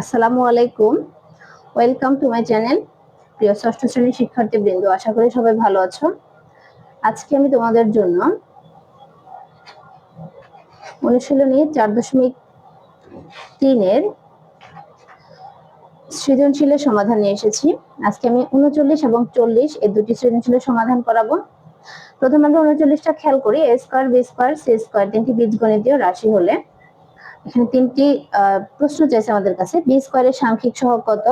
আসসালামু আলাইকুম। Welcome to my channel প্রিয় ষষ্ঠ শ্রেণির শিক্ষার্থী বৃন্দ আশা করি সবাই ভালো আছো। আজকে আমি তোমাদের জন্য অনুশীলনী চার দশমিক তিনের সৃজনশীলের সমাধান নিয়ে এসেছি। আজকে আমি উনচল্লিশ এবং চল্লিশ এই দুটি সৃজনশীলের সমাধান করাবো। প্রথমে আমরা উনচল্লিশটা খেয়াল করি A square B square C square তিনটি বীজগণিতীয় রাশি হলে। এখানে তিনটি প্রশ্ন চাইছে আমাদের কাছে। বি স্কোয়ারের সাংখ্যিক সহগ কত?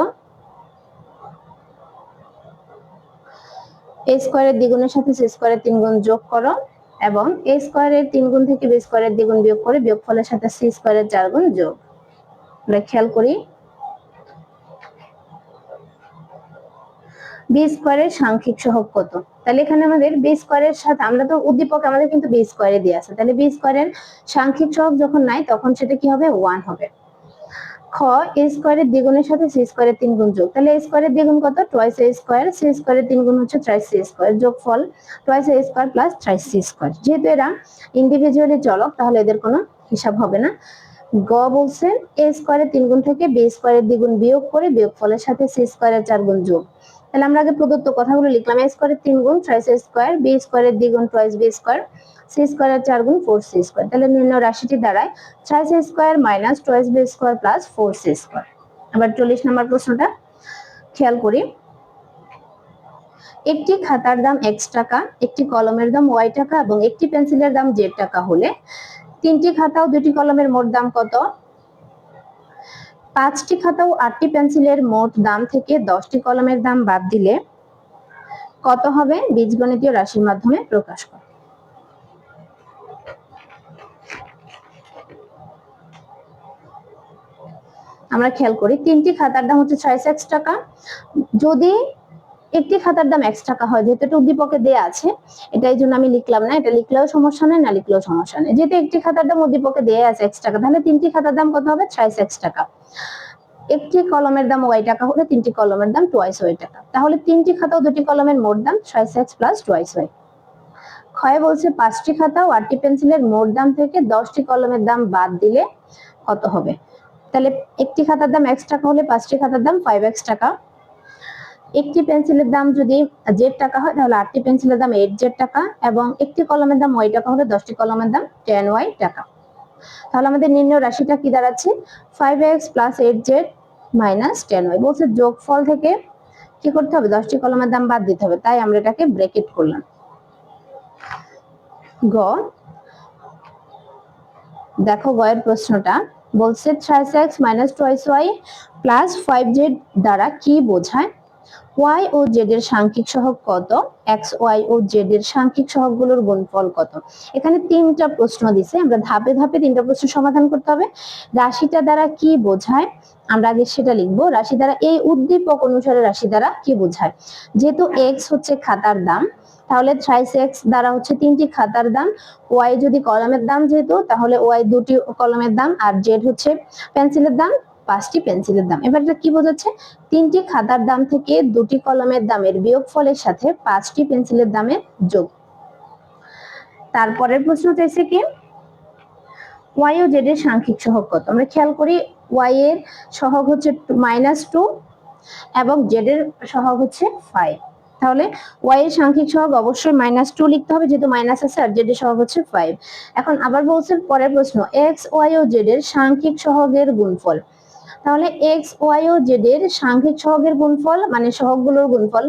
এ স্কোয়ারের দ্বিগুণের সাথে সি স্কোয়ারের তিন গুণ যোগ করো এবং এ স্কোয়ারের তিন গুণ থেকে বি স্কোয়ারের দ্বিগুণ বিয়োগ করে বিয়োগফলের সাথে সি স্কোয়ারের চার গুণ যোগ। আমরা খেয়াল করি বি স্কোয়ারের সাংখ্যিক সহগ কত? তাহলে এখানে আমাদের বি স্কোয়ারের সাথে, আমরা তো উদ্দীপক আমাদের কিন্তু বি স্কোয়ারে দিয়ে আছে। তাহলে বি স্কোয়ারের সাংখ্যিক সহগ যখন নাই, তখন সেটা কি হবে? ওয়ান হবে। খ এ স্কোয়ারের দ্বিগুণের সাথে সি স্কোয়ারের তিন গুণ যোগ। তাহলে এ স্কোয়ারের দ্বিগুণ কত? টয়েস এ স্কোয়ার সি স্কোয়ারের তিন গুণ হচ্ছে ট্রাইস সি স্কোয়ার যোগ ফল twice A square plus thrice C square যেহেতু এরা ইন্ডিভিজুয়ালি চলক, তাহলে এদের কোনো হিসাব হবে না। গ বলছেন এ স্কোয়ারের তিন গুণ থেকে বি স্কোয়ারের দ্বিগুণ বিয়োগ করে বিয়োগ ফলের সাথে সি স্কোয়ারের চার গুণ যোগ। তাহলে আমরা আগে প্রদত্ত কথাগুলো লিখলাম। এ স্কোয়ারের তিন গুণ ট্রাইস স্কোয়ার বি স্কোয়ারের দ্বিগুণ ট্রাইস বি স্কোয়ার সি স্কোয়ারের চার গুণ ফোর সি স্কোয়ার তাহলে নির্ণয় রাশিটি দাঁড়ায়। Thrice square minus thrice B square plus four C square আবার চল্লিশ নম্বর প্রশ্নটা, খেয়াল করি। একটি খাতার দাম এক্স টাকা, একটি কলমের দাম ওয়াই টাকা এবং একটি পেন্সিলের দাম জেড টাকা হলে তিনটি খাতা ও দুটি কলমের মোট দাম কত? পাঁচটি খাতা ও আটটি পেন্সিলের মোট দাম থেকে দশটি কলমের দাম বাদ দিলে কত হবে? বীজগণিতীয় রাশির মাধ্যমে প্রকাশ কর। আমরা খেয়াল করি, তিনটি খাতার দাম হচ্ছে ছয় টাকা। যদি একটি খাতার দাম এক্স টাকা হয়, যেহেতু এটা উদ্দীপকে দেয়া আছে, এটা এই জন্য আমি লিখলাম না, এটা লিখলেও সমস্যা নেই, না লিখলেও সমস্যা নেই। যেহেতু একটি খাতার দাম উদ্দীপকে দেয়া আছে এক্স টাকা, তাহলে তিনটি খাতার দাম কত হবে? ছয় এক্স টাকা। একটি কলমের দাম ওয়াই টাকা হলে তিনটি কলমের দাম টোয়াইস ওয়াই টাকা। তাহলে তিনটি খাতা ও দুটি কলমের মোট দাম ছয় এক্স প্লাস টোয়াইস ওয়াই ক্ষয় বলছে পাঁচটি খাতা ও আটটি পেন্সিলের মোট দাম থেকে দশটি কলমের দাম বাদ দিলে কত হবে? তাহলে একটি খাতার দাম এক্স টাকা হলে পাঁচটি খাতার দাম ফাইভ এক্স টাকা। একটি পেন্সিলের দাম যদি জেড টাকা হয়, তাহলে আটটি পেন্সিলের দাম এইট জেড টাকা এবং একটি কলমের দাম ওয়াই টাকা হলে দশটি কলমের দাম টেন ওয়াই টাকা। তাহলে আমাদের নির্ণয় রাশিটা কি দাঁড়াচ্ছে? Five X plus eight Z minus ten Y. বলছে যোগফল থেকে কি করতে হবে? দশটি কলমের দাম বাদ দিতে হবে। তাই আমরা এটাকে ব্রেকেট করলাম। গ, দেখো গয়ের প্রশ্নটা। বলছে thrice X minus twice Y plus five Z দ্বারা কি বোঝায়? ওয়াই ও জেড এর সাংখ্যিক সহগ কত? এক্স ওয়াই ও জেড এর সাংখ্যিক সহগগুলোর গুণফল কত? এখানে তিনটা প্রশ্ন দিছে। আমরা ধাপে ধাপে তিনটা প্রশ্ন সমাধান করতে হবে। রাশিটা দ্বারা কি বোঝায়? আমরা আগে সেটা লিখব। রাশি দ্বারা এই উদ্দীপক অনুসারে রাশি দ্বারা কি বোঝায়? যেহেতু এক্স হচ্ছে খাতার দাম, তাহলে থ্রাইস এক্স দ্বারা হচ্ছে তিনটি খাতার দাম। ওয়াই যদি কলমের দাম যেহেতু, তাহলে ওয়াই দুটি কলমের দাম। আর জেড হচ্ছে পেন্সিলের দাম। পাঁচটি পেন্সিলের দাম। এবার এটা কি বোঝাচ্ছে? তিনটি খাতার দাম থেকে দুটি কলমের দামের বিয়োগ ফলের সাথে পাঁচটি পেন্সিলের দামের যোগ। তারপরের প্রশ্ন চাইছে কি? ওয়াই ও জেড এর সাংখ্যিক সহগ কত? আমরা খেয়াল করি ওয়াই এর সহগ হচ্ছে মাইনাস টু এবং জেড এর সহগ হচ্ছে ফাইভ তাহলে ওয়াই এর সাংখ্যিক সহগ অবশ্যই মাইনাস টু লিখতে হবে, যেহেতু মাইনাস আছে আর জেড এর সহগ হচ্ছে ফাইভ এখন আবার বলছেন পরের প্রশ্ন এক্স ওয়াই ও জেড এর সাংখ্যিক সহগের গুণফল। তাহলে এক্স ওয়াই ও জেড এর সাংখ্যিক সহগের গুণফল মানে সহগগুলোর গুণফল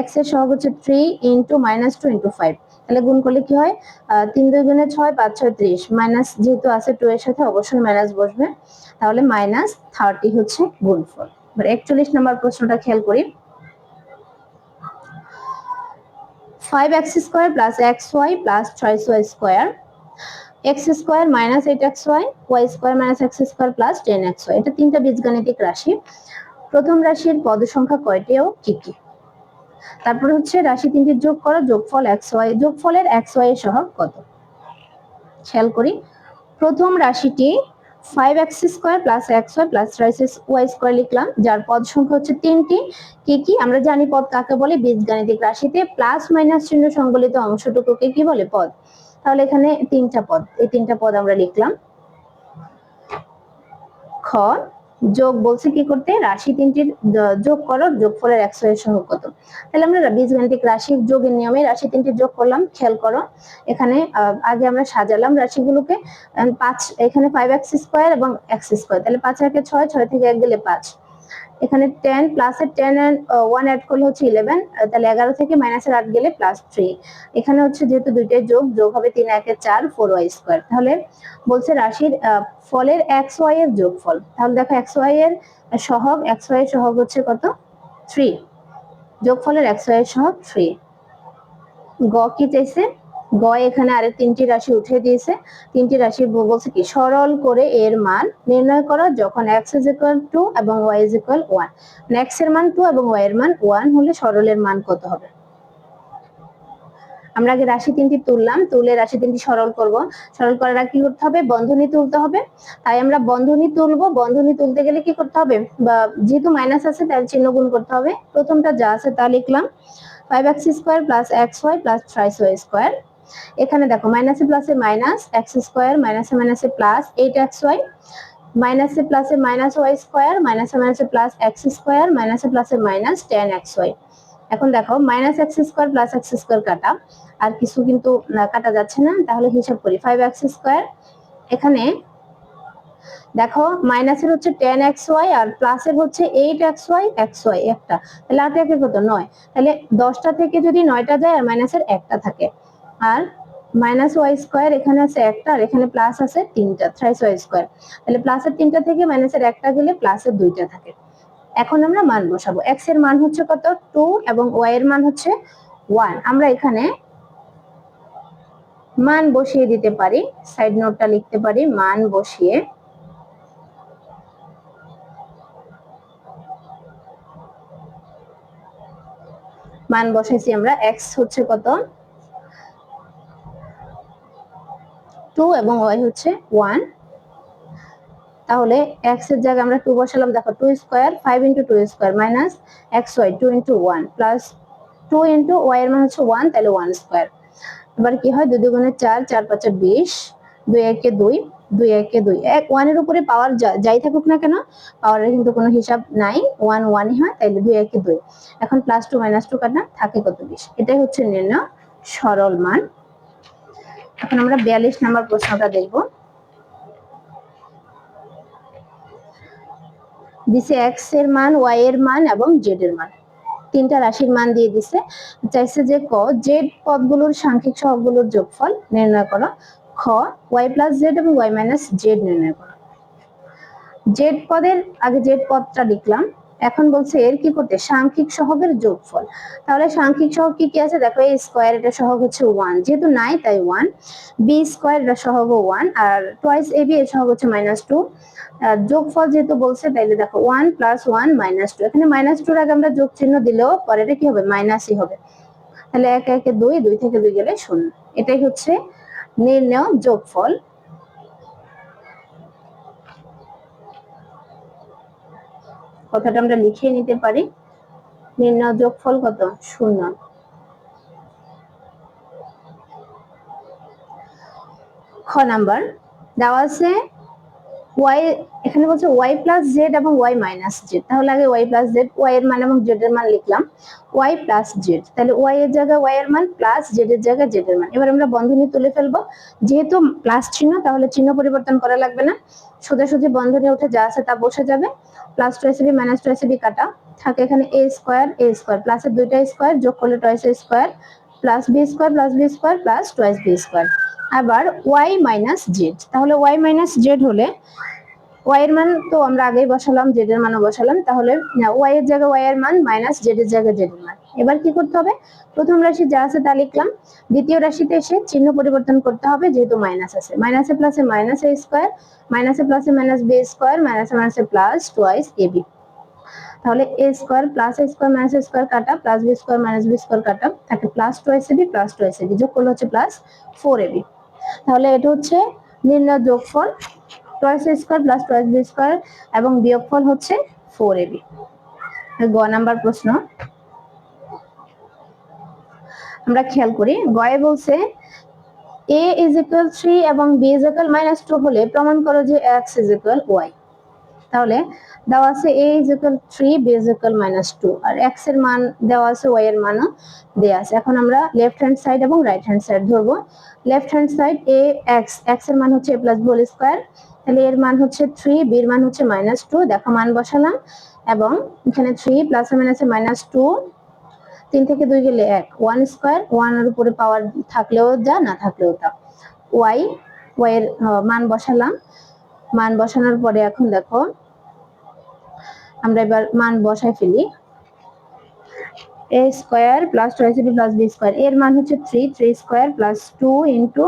এক্সের সহগ হচ্ছে three into minus two into five তাহলে গুণ করলে কি হয়? তিন দুই গুণে ছয়, পাঁচ ছয় ত্রিশ। মাইনাস যেহেতু আছে টু এর সাথে অবশ্যই মাইনাস বসবে। তাহলে মাইনাস থার্টি হচ্ছে গুণফল। এবার একচল্লিশ নম্বর প্রশ্নটা খেয়াল করি। Five X square plus X Y plus ছয় Y square X square minus eight X Y Y square minus X square plus ten X Y এটা তিনটা বীজগাণিতিক রাশি। প্রথম রাশির পদ সংখ্যা কয়টি ও কি কি? তারপর হচ্ছে রাশি তিনটির যোগ করো, যোগফল এক্স ওয়াই যোগফলের এক্স ওয়াই এর সহগ কত? খেয়াল করি। প্রথম রাশিটি five X square plus X Y plus thrice Y square লিখলাম, যার পদ সংখ্যা হচ্ছে তিনটি। কি কি? আমরা জানি পদ কাকে বলে? বীজগাণিতিক রাশিতে প্লাস মাইনাস চিহ্ন সংবলিত অংশটুকুকে কি বলে? পদ। তাহলে এখানে তিনটা পদ, এই তিনটা পদ আমরা লিখলাম। খ, যোগ বলছে কি করতে? রাশি তিনটির যোগ করো, যোগফলের একশো এর সহগ কত? তাহলে আমরা বীজগাণিতিক রাশির যোগের নিয়মে রাশি তিনটি যোগ করলাম, খেয়াল করো। এখানে আগে আমরা সাজালাম রাশিগুলোকে পাঁচ, এখানে ফাইভ এক্স স্কোয়ার এবং এক্স স্কোয়ার তাহলে পাঁচ একে ছয় ছয় থেকে এক গেলে পাঁচ। এখানে টেন প্লাসের টেন এন্ড ওয়ান অ্যাড করলে হচ্ছে ইলেভেন তাহলে এগারো থেকে মাইনাসের আট গেলে প্লাস থ্রি এখানে হচ্ছে যেহেতু দুইটাই যোগ যোগ হবে তিন, একে চার ফোর ওয়াই স্কোয়ার তাহলে বলছে রাশির ফলের এক্স ওয়াই এর যোগফল। তাহলে দেখো এক্স ওয়াই এর সহগ এক্স ওয়াই এর সহগ হচ্ছে কত? থ্রি যোগফলের এক্স ওয়াই এর সহগ থ্রি গ কি চাইছে? গ এখানে আরে তিনটি রাশি উঠে দিয়েছে। তিনটি রাশি বলছে কি? সরল করে এর মান নির্ণয় করো যখন এক্স ইজ ইকুয়াল টু এবং ওয়াই ইজ ইকুয়াল ওয়ান এক্সের মান টু এবং ওয়াই এর মান ওয়ান হলে সরলের মান কত হবে? আমরা আগে রাশি তিনটি তুললাম, তুলে রাশি তিনটি সরল করব। সরল করার আগে কি করতে হবে? বন্ধনী তুলতে হবে। তাই আমরা বন্ধনী তুলবো। বন্ধনী তুলতে গেলে কি করতে হবে? বা যেহেতু মাইনাস আছে তার চিহ্ন গুণ করতে হবে। প্রথমটা যা আছে তা লিখলাম। Five X square plus X Y plus thrice Y square এখানে দেখো মাইনাসে প্লাসে মাইনাস এক্স স্কোয়ার মাইনাসে মাইনাসে প্লাস এইট এক্স ওয়াই মাইনাসে প্লাসে মাইনাস ওয়াই স্কোয়ার মাইনাসে মাইনাসে প্লাস এক্স স্কোয়ার মাইনাসে প্লাসে মাইনাস টেন এক্স ওয়াই এখন দেখো minus X square plus X square কাটা, আর কিছু কিন্তু কাটা যাচ্ছে না, তাহলে হিসাব করি ফাইভ এক্স স্কোয়ার এখানে দেখো মাইনাসের হচ্ছে টেন এক্স ওয়াই আর প্লাসের হচ্ছে eight X Y X Y একটা। তাহলে একে কত? নয়। তাহলে দশটা থেকে যদি নয়টা যায়, আর মাইনাসের একটা থাকে। আর মাইনাস ওয়াই স্কোয়ার এখানে আছে একটা আর এখানে প্লাস আছে তিনটা থ্রাইস ওয়াই স্কোয়ার তাহলে প্লাসের তিনটা থেকে মাইনাসের একটা গেলে প্লাসের দুইটা থাকে। এখন আমরা মান বসাবো। এক্সের মান হচ্ছে কত? টু এবং ওয়াই এর মান হচ্ছে ওয়ান আমরা এখানে মান বসিয়ে দিতে পারি সাইড নোটটা লিখতে পারি, মান বসিয়ে। মান বসাইছি আমরা এক্স হচ্ছে কত? টু এবং ওয়াই হচ্ছে ওয়ান। তাহলে এক্সের জায়গায় আমরা টু বসালাম, দেখো two square five into two square minus X Y, two into one plus two into Y এর মান হচ্ছে ওয়ান, তাহলে ওয়ান স্কোয়ার। এবার কি হয়? দুই দুগুণে চার চার পাঁচে বিশ, দুই একে দুই দুই একে দুই। এক ওয়ানের উপরে পাওয়ার যাই থাকুক না কেন পাওয়ারের কিন্তু কোনো হিসাব নাই, ওয়ান ওয়ানই হয়, তাইলে দুই একে দুই। এখন প্লাস টু মাইনাস টু কাটা থাকে কত বিশ? এটাই হচ্ছে নির্ণয় সরল মান। এখন আমরা বিয়াল্লিশ নাম্বার প্রশ্নটা দেখব। দিছে এক্সের মান ওয়াই এর মান এবং জেড এর মান। তিনটা রাশির মান দিয়ে দিছে। চাইছে যে ক জেড পদগুলোর সাংখ্যিক সহগগুলোর যোগফল নির্ণয় করো। খ ওয়াই প্লাস জেড এবং ওয়াই মাইনাস জেড নির্ণয় করো। জেড পদের, আগে জেড পদটা লিখলাম। এখন বলছে এর কি করতে? সাংখ্যিক সহগের যোগফল। তাহলে সাংখ্যিক সহগ কি কি আছে? দেখো এই স্কোয়ার এটা সহগ হচ্ছে ওয়ান যেহেতু নাই, তাই ওয়ান বি স্কোয়ার এটা সহগ ওয়ান আর টোয়াইস এ বি এর সহগ হচ্ছে মাইনাস টু যোগফল যেহেতু বলছে, তাইলে দেখো one plus one minus two এখানে মাইনাস টুর আগে আমরা যোগ চিহ্ন দিলেও পরে এটা কি হবে? মাইনাসই হবে। তাহলে এক, একে দুই দুই থেকে দুই গেলে শূন্য। এটাই হচ্ছে নির্ণয় যোগফল। কথাটা আমরা লিখে নিতে পারি। নির্ণয় যোগফল কত? শূন্য। খ নাম্বার। দেওয়া আছে ওয়াই এখানে বলছে ওয়াই প্লাস জেড এবং ওয়াই মাইনাস জেড তাহলে আগে ওয়াই প্লাস জেড ওয়াই এর মান এবং জেড এর মান লিখলাম। ওয়াই প্লাস জেড তাহলে ওয়াই এর জায়গায় ওয়াই এর মান প্লাস জেড এর জায়গায় জেড এর মান। এবার আমরা বন্ধনী তুলে ফেলব। যেহেতু প্লাস চিহ্ন, তাহলে চিহ্ন পরিবর্তন করা লাগবে না। সোজাসুজি বন্ধনী উঠে যা আছে তা বসে যাবে। Plus twice B minus twice B কাটা। থাকে এখানে এ স্কোয়ার এ স্কোয়ার প্লাসের দুইটা স্কোয়ার যোগ করলে twice square plus B square plus B square plus twice B square আবার ওয়াই মাইনাস জেড তাহলে ওয়াই মাইনাস জেড হলে ওয়াই এর মান তো আমরা আগেই বসালাম জেড এর মানও বসালাম, তাহলে ওয়াই এর জায়গায় ওয়াই এর মান মাইনাস জেড এর জায়গায় জেড এর মান। এবার কি করতে হবে? প্রথম রাশি যা আছে তা লিখলাম। দ্বিতীয় রাশিতে এসে চিহ্ন পরিবর্তন করতে হবে, যেহেতু মাইনাস আছে। মাইনাসে প্লাসে মাইনাস এ স্কোয়ার মাইনাসে প্লাসে মাইনাস বি স্কোয়ার মাইনাসে মাইনাসে প্লাস টুয়াইস এ বি তাহলে a square plus a square minus square কাটা plus b square minus b square কাটা থাকে plus twice ab plus twice ab যোগ করলে হচ্ছে প্লাস ফোর এবি তাহলে এটা হচ্ছে নির্ণয় যোগফল। Twice square plus twice b এবং বিয়োগফল হচ্ছে ফোর গ নাম্বার প্রশ্ন। আমরা খেয়াল করি গয়ে বলছে এ ইজ ইকুয়াল থ্রি এবং b is equal minus two হলে প্রমাণ করো যে এক্স ইজ ইকুয়াল ওয়াই তাহলে দেওয়া আছে a is equal three b is equal minus two আর এক্সের মান দেওয়া আছে ওয়াই এর মানও দেওয়া আছে। এখন আমরা লেফট হ্যান্ড সাইড এবং রাইট হ্যান্ড সাইড ধরবো। লেফট হ্যান্ড সাইড এ এক্স এক্সের মান হচ্ছে এ প্লাস হোল স্কোয়ার তাহলে এর মান হচ্ছে থ্রি বির মান হচ্ছে মাইনাস টু দেখো মান বসালাম। এবং এখানে থ্রি প্লাস মাইনাসে মাইনাস টু তিন থেকে দুই গেলে এক ওয়ান স্কোয়ার ওয়ানের উপরে পাওয়ার থাকলেও যা, না থাকলেও তা। ওয়াই ওয়াই এর মান বসালাম। মান বসানোর পরে এখন দেখো, আমরা এবার মান বসাই ফেলি। A square plus two plus b square এর মান হচ্ছে three three square plus two into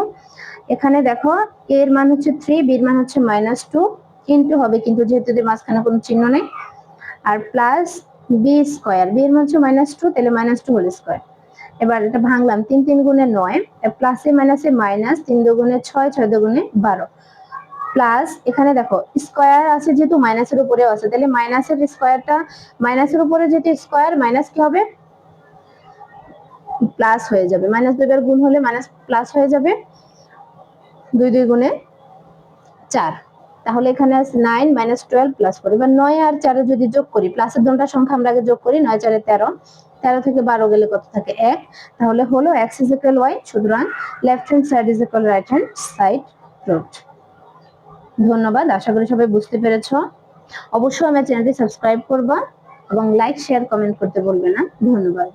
এখানে দেখো এর মান হচ্ছে থ্রি বির মান হচ্ছে মাইনাস টু ইন্টু হবে কিন্তু যেহেতু এদের মাঝখানে কোনো চিহ্ন নেই। আর প্লাস বি স্কোয়ার বি এর মান হচ্ছে মাইনাস টু তাহলে মাইনাস টু হোল স্কোয়ার এবার এটা ভাঙলাম, তিন তিন গুণে নয় প্লাসে মাইনাসে মাইনাস তিন দুগুণে ছয় ছয় দুগুণে বারো। প্লাস এখানে দেখো স্কোয়ার আছে যেহেতু মাইনাসের উপরেও আছে, তাহলে মাইনাসের স্কোয়ারটা মাইনাসের উপরে যেহেতু স্কোয়ার মাইনাস কি হবে? প্লাস হয়ে যাবে। মাইনাস দুইবার গুণ হলে মাইনাস প্লাস হয়ে যাবে। দুই দুই গুণে চার। তাহলে এখানে আছে nine minus twelve plus four এবার নয় আর চারে যদি যোগ করি প্লাসের দুটা সংখ্যা আমরা আগে যোগ করি, নয়, চারে তেরো। তেরো থেকে বারো গেলে কত থাকে? এক। তাহলে হলো এক্স ইজ ইকুয়াল ওয়াই সুতরাং left hand side is equal right hand side root ধন্যবাদ, আশা করি সবাই বুঝতে পেরেছ। অবশ্যই আমার চ্যানেলটি সাবস্ক্রাইব করবা এবং লাইক শেয়ার কমেন্ট করতে বলবে না। ধন্যবাদ।